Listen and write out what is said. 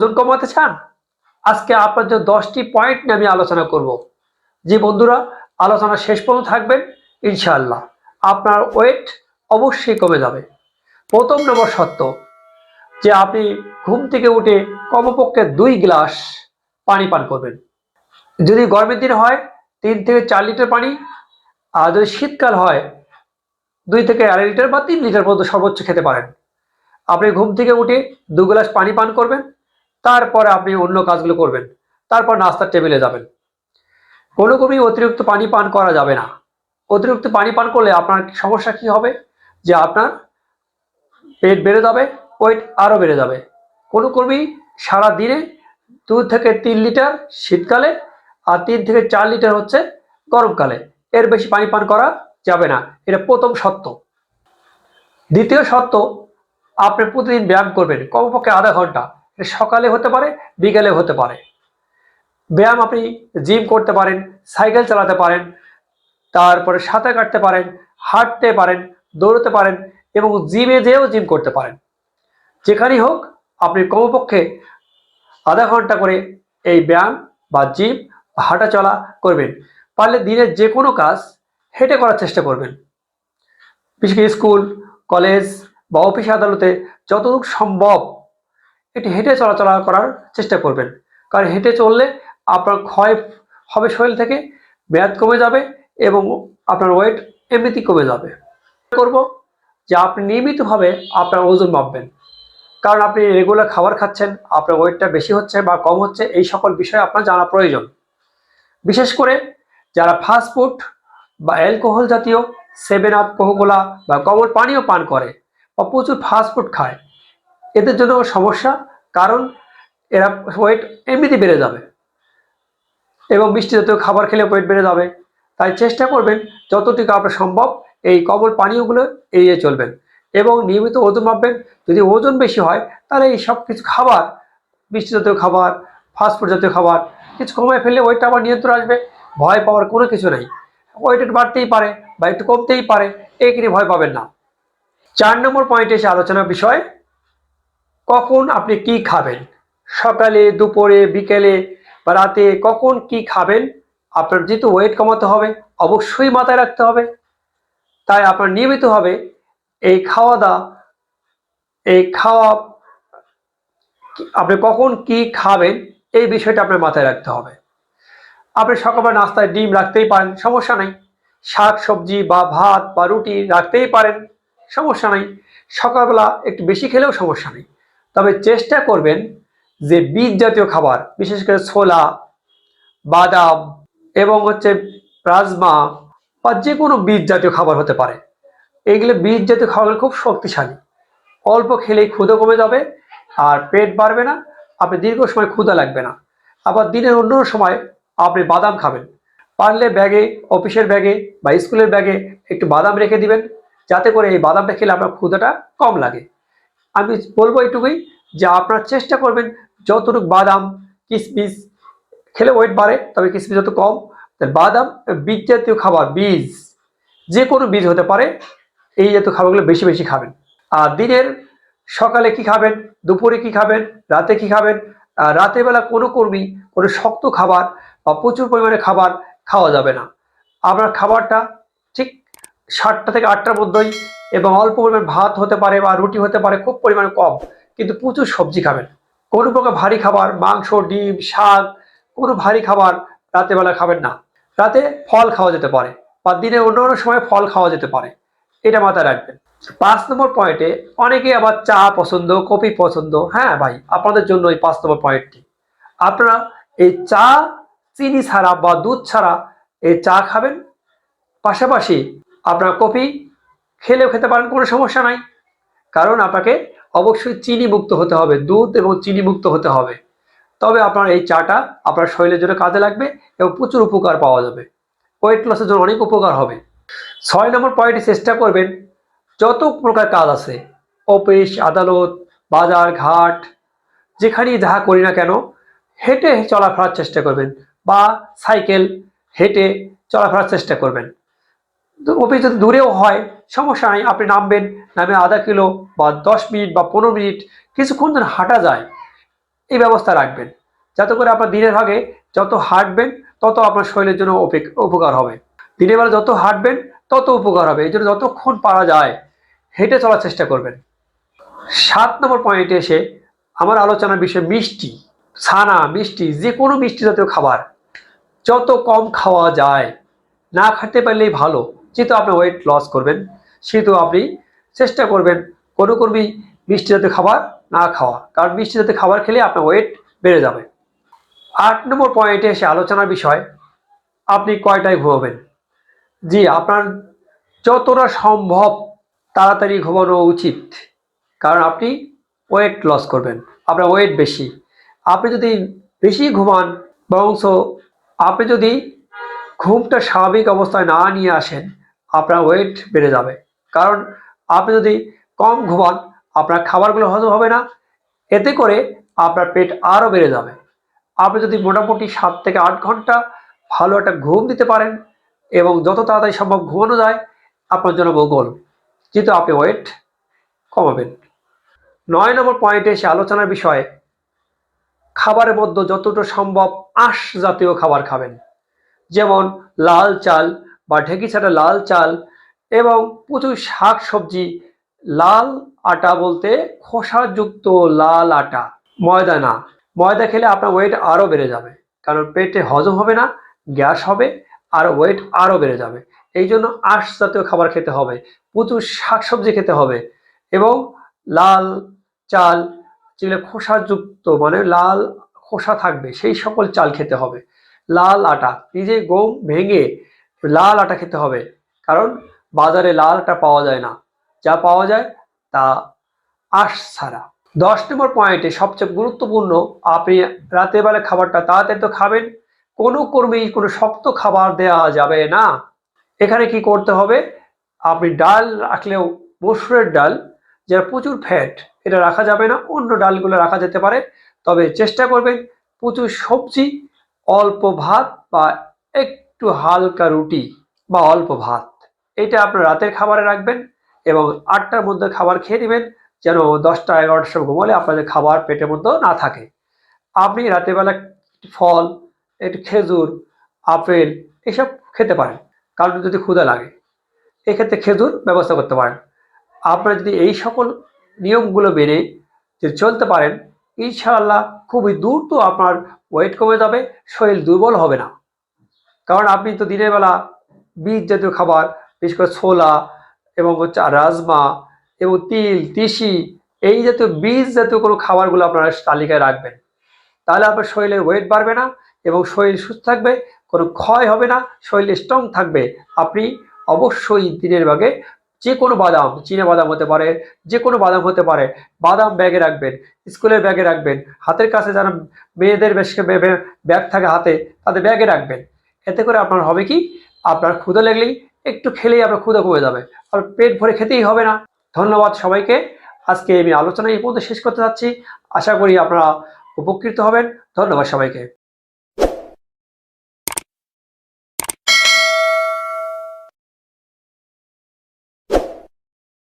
ওজন কমাতে চান? আজকে আপনার যে দশটি পয়েন্ট নিয়ে আমি আলোচনা করব। যে বন্ধুরা, আলোচনা শেষ পর্যন্ত থাকবেন, ইনশাআল্লাহ। আপনার ওয়েট অবশ্যই কমে যাবে। প্রথম নম্বর সত্য যে আপনি ঘুম থেকে উঠে কমপক্ষে দুই গ্লাস পানি পান করবেন। যদি গরমের দিন হয়, তিন থেকে চার লিটার পানি, আর যদি শীতকাল হয়, দুই থেকে আড়াই লিটার বা তিন লিটার পর্যন্ত সর্বোচ্চ খেতে পারেন। আপনি ঘুম থেকে উঠে দু গ্লাস পানি পান করবেন তারপরে আপনি অন্য কাজগুলো করবেন। তারপর নাস্তার টেবিলে যাবেন। কোনো ক্রমেই অতিরিক্ত পানি পান করা যাবে না। অতিরিক্ত পানি পান করলে আপনার সমস্যা কি হবে? যে আপনার পেট বেড়ে যাবে ওয়েট আরও বেড়ে যাবে। কোনো ক্রমেই সারা দিনে দু থেকে তিন লিটার শীতকালে আর তিন থেকে চার লিটার হচ্ছে গরমকালে। এর বেশি পানি পান করা যাবে না। এটা প্রথম সত্য দ্বিতীয় সত্য আপনি প্রতিদিন ব্যায়াম করবেন। কমপক্ষে আধা ঘণ্টা। সকালে হতে পারে, বিকেলে হতে পারে। ব্যায়াম আপনি জিম করতে পারেন সাইকেল চালাতে পারেন, তারপরে সাঁতার কাটতে পারেন, হাঁটতে পারেন, দৌড়তে পারেন এবং জিমে যেয়েও জিম করতে পারেন। যেখানেই হোক, আপনি কমপক্ষে আধা ঘণ্টা করে এই ব্যায়াম বা জিম হাঁটা চলা করবেন। পারলে দিনের যে কোনো কাজ হেঁটে করার চেষ্টা করবেন। বিশেষ স্কুল, কলেজ বা অফিস আদালতে যতটুকু সম্ভব একটু হেঁটে চলাচলা করার চেষ্টা করবেন। কারণ হেঁটে চললে আপনার ক্ষয় হবে শরীর থেকে, ব্যায়াত কমে যাবে এবং আপনার ওয়েট এমনিতেই কমে যাবে। করব যে আপনি নিয়মিতভাবে আপনার ওজন মাপবেন। কারণ আপনি রেগুলার খাবার খাচ্ছেন, আপনার ওয়েটটা বেশি হচ্ছে বা কম হচ্ছে, এই সকল বিষয়ে আপনার জানা প্রয়োজন। বিশেষ করে যারা ফাস্ট ফুড বা অ্যালকোহল জাতীয় সেভেন আপ কোকোলা বা কমল পানীয় পান করে, বা প্রচুর ফাস্ট ফুড খায় এদের জন্য সমস্যা, কারণ এরা ওয়েট এমনিতে বেড়ে যাবে। এবং মিষ্টি জাতীয় খাবার খেলে ওয়েট বেড়ে যাবে। তাই চেষ্টা করবেন, যতটুকু আপনার সম্ভব এই কমল পানীয়গুলো এড়িয়ে চলবেন। এবং নিয়মিত ওজন মাপবেন। যদি ওজন বেশি হয়, তাহলে এই সব কিছু খাবার, মিষ্টি জাতীয় খাবার ফাস্টফুড জাতীয় খাবার, কিছু কমায় ফেললে ওয়েটটা আবার নিয়ন্ত্রণ আসবে। ভয় পাওয়ার কোনো কিছু নেই। ওয়েট একটু বাড়তেই পারে বা একটু কমতেই পারে এই নিয়ে ভয় পাবেন না। চার নম্বর পয়েন্টে এসে আলোচনার বিষয় কখন আপনি কি খাবেন? সকালে, দুপুরে, বিকেলে বা রাতে কখন কি খাবেন? আপনার যেহেতু ওয়েট কমাতে হবে, অবশ্যই মাথায় রাখতে হবে। তাই আপনার নিয়মিতভাবে এই খাওয়া দাওয়া এই খাওয়া আপনি কখন কি খাবেন, এই বিষয়টা আপনার মাথায় রাখতে হবে। আপনি সকালবেলা নাস্তায় ডিম রাখতেই পারেন, সমস্যা নেই। শাক, সবজি বা ভাত বা রুটি রাখতেই পারেন, সমস্যা নেই। সকালবেলা একটু বেশি খেলেও সমস্যা নেই। তবে চেষ্টা করবেন যে বীজ জাতীয় খাবার, বিশেষ করে ছোলা, বাদাম এবং হচ্ছে রাজমা বা যে কোনো বীজ জাতীয় খাবার হতে পারে। এইগুলো বীজ জাতীয় খাবার খুব শক্তিশালী। অল্প খেলেই ক্ষুদা কমে যাবে আর পেট বাড়বে না, আপনি দীর্ঘ সময় ক্ষুদা লাগবে না। আবার দিনের অন্য সময় আপনি বাদাম খাবেন। পারলে ব্যাগে, অফিসের ব্যাগে বা স্কুলের ব্যাগে একটু বাদাম রেখে দিবেন, যাতে করে এই বাদামটা খেলে আপনার ক্ষুদাটা কম লাগে। আমি বলব এটুকুই যে আপনার চেষ্টা করবেন যতটুকু বাদাম কিশমিশ খেলে ওয়েট বাড়ে, তবে কিশমিশ যত কম বাদাম, বীজ জাতীয় খাবার, বীজ, যে কোনো বীজ হতে পারে, এই জাতীয় খাবারগুলো বেশি বেশি খাবেন। আর দিনের সকালে কি খাবেন, দুপুরে কি খাবেন, রাতে কি খাবেন রাতের বেলা কোনো কর্মী, কোনো শক্ত খাবার বা প্রচুর পরিমাণে খাবার খাওয়া যাবে না। আপনার খাবারটা ঠিক সাতটা থেকে আটটার মধ্যেই এবং অল্প পরিমাণ ভাত হতে পারে বা রুটি হতে পারে, খুব পরিমাণে কম, কিন্তু প্রচুর সবজি খাবেন। কোনো প্রকার ভারী খাবার, মাংস, ডিম, শাক, কোনো ভারী খাবার রাতে বেলা খাবেন না। রাতে ফল খাওয়া যেতে পারে বা দিনে অন্য অন্য সময় ফল খাওয়া যেতে পারে, এটা মাথায় রাখবেন। পাঁচ নম্বর পয়েন্টে অনেকে আবার চা পছন্দ, কফি পছন্দ হ্যাঁ ভাই, আপনাদের জন্য এই পাঁচ নম্বর পয়েন্টটি। আপনারা এই চা, চিনি ছাড়া বা দুধ ছাড়া এই চা খাবেন। পাশাপাশি আপনার কফি খেলেও খেতে পারেন, কোনো সমস্যা নাই। কারণ আপনাকে অবশ্যই চিনি মুক্ত হতে হবে, দুধ এবং চিনি মুক্ত হতে হবে। তবে আপনার এই চাটা আপনার শরীরের জন্য কাজে লাগবে এবং প্রচুর উপকার পাওয়া যাবে। ওয়েট লসের জন্য অনেক উপকার হবে। ছয় নম্বর পয়েন্টে চেষ্টা করবেন, যত প্রকার কাজ আছে, অফিস, আদালত, বাজার, ঘাট, যেখানেই যাহা করি না কেন, হেঁটে চলাফেরার চেষ্টা করবেন বা সাইকেল হেঁটে চলাফেরার চেষ্টা করবেন। অফিস যদি দূরেও হয়, সমস্যা নাই, আপনি নামবেন, নামে আধা কিলো বা দশ মিনিট বা পনেরো মিনিট কিছুক্ষণ যেন হাঁটা যায়, এই ব্যবস্থা রাখবেন। যাতে করে আপনার দিনের ভাগে যত হাঁটবেন, তত আপনার শরীরের জন্য উপে- উপকার হবে। দিনের বেলা যত হাঁটবেন, তত উপকার হবে। এই জন্য যতক্ষণ পারা যায়, হেঁটে চলার চেষ্টা করবেন। সাত নম্বর পয়েন্টে এসে আমার আলোচনার বিষয় মিষ্টি, ছানা, মিষ্টি যে কোনো মিষ্টি জাতীয় খাবার, যত কম খাওয়া যায়, না খেতে পারলেই ভালো। যেহেতু আপনি ওয়েট লস করবেন, সেহেতু আপনি চেষ্টা করবেন কোনো কর্মী মিষ্টি জাতীয় খাবার না খাওয়া, কারণ মিষ্টি জাতীয় খাবার খেলে আপনার ওয়েট বেড়ে যাবে। আট নম্বর পয়েন্টে এসে আলোচনার বিষয়, আপনি কয়টায় ঘুমাবেন? জি, আপনার যতটা সম্ভব তাড়াতাড়ি ঘুমানো উচিত, কারণ আপনি ওয়েট লস করবেন, আপনার ওয়েট বেশি। আপনি যদি বেশি ঘুমান, বরঞ্চ আপনি যদি ঘুমটা স্বাভাবিক অবস্থায় না নিয়ে আসেন আপনার ওয়েট বেড়ে যাবে। কারণ আপনি যদি কম ঘুমান, আপনার খাবারগুলো হজম হবে না, এতে করে আপনার পেট আরও বেড়ে যাবে। আপনি যদি মোটামুটি সাত থেকে আট ঘণ্টা ভালো একটা ঘুম দিতে পারেন এবং যত তাড়াতাড়ি সম্ভব ঘুমানো যায়, আপনার জন্য মঙ্গল কিন্তু আপনি ওয়েট কমাবেন। নয় নম্বর পয়েন্টে এসে আলোচনার বিষয়ে, খাবারের মধ্যে যতটা সম্ভব আঁশ জাতীয় খাবার খাবেন। যেমন লাল চাল বা ঢেঁকি ছাটা লাল চাল এবং প্রচুর শাক সবজি লাল আটা বলতে খোসাযুক্ত লাল আটা, ময়দা না। ময়দা খেলে আপনার ওয়েট আরও বেড়ে যাবে, কারণ পেটে হজম হবে না, গ্যাস হবে, আর ওয়েট আরও বেড়ে যাবে। এই জন্য আঁশ জাতীয় খাবার খেতে হবে, প্রচুর শাকসবজি খেতে হবে এবং লাল চাল যেগুলো খোসাযুক্ত মানে লাল খোসা থাকবে, সেই সকল চাল খেতে হবে। লাল আটা, নিজে গম ভেঙে লাল আটা খেতে হবে। কারণ বাজারে লাল আটা পাওয়া যায় না। যা পাওয়া যায় তা আঁশ ছাড়া। দশ নম্বর পয়েন্টে সবচেয়ে গুরুত্বপূর্ণ, আপনি রাতের বেলা খাবারটা তাড়াতাড়ি তো খাবেন, কোনো কর্মী কোনো শক্ত খাবার দেওয়া যাবে না। এখানে কি করতে হবে? আপনি ডাল রাখলেও মসুরের ডাল, যারা প্রচুর ফ্যাট এটা রাখা যাবে না, অন্য ডালগুলো রাখা যেতে পারে। তবে চেষ্টা করবেন প্রচুর সবজি, অল্প ভাত বা একটু হালকা রুটি বা অল্প ভাত। এটা আপনার রাতের খাবারে রাখবেন এবং আটটার মধ্যে খাবার খেয়ে নেবেন যেন দশটা, এগারোটার সময় ঘুমালে আপনাদের খাবার পেটের মধ্যে না থাকে। আপনি রাতেরবেলা ফল, একটু খেজুর, আপেল এসব খেতে পারেন, কারণ যদি ক্ষুধা লাগে। এক্ষেত্রে খেজুর ব্যবস্থা করতে পারেন। আপনারা যদি এই সকল নিয়মগুলো মেনে যদি চলতে পারেন, ইনশাআল্লাহ খুবই দ্রুত আপনার ওয়েট কমে যাবে, শরীর দুর্বল হবে না। কারণ আপনি তো দিনের বেলা বীজ জাতীয় খাবার, বিশেষ করে ছোলা এবং হচ্ছে রাজমা এবং তিল, তিসি, এই জাতীয় বীজ জাতীয় কোনো খাবারগুলো আপনারা তালিকায় রাখবেন। তাহলে আপনার শরীরের ওয়েট বাড়বে না এবং শরীর সুস্থ থাকবে, কোনো ক্ষয় হবে না, শরীর স্ট্রং থাকবে। আপনি অবশ্যই দিনের ভাগে যে কোনো বাদাম, চীনা বাদাম হতে পারে, যে কোনো বাদাম হতে পারে, বাদাম ব্যাগে রাখবেন, স্কুলের ব্যাগে রাখবেন, হাতের কাছে যারা মেয়েদের বেশ ব্যাগ থাকে হাতে, তাদের ব্যাগে রাখবেন। এতে করে আপনার হবে কি? আপনার ক্ষুদা লাগলেই একটু খেলেই আপনার ক্ষুদা কমে যাবে। আর পেট ভরে খেতেই হবে না। ধন্যবাদ সবাইকে। আজকে আমি আলোচনা এই পর্যন্ত শেষ করতে যাচ্ছি। আশা করি আপনারা উপকৃত হবেন। ধন্যবাদ সবাইকে।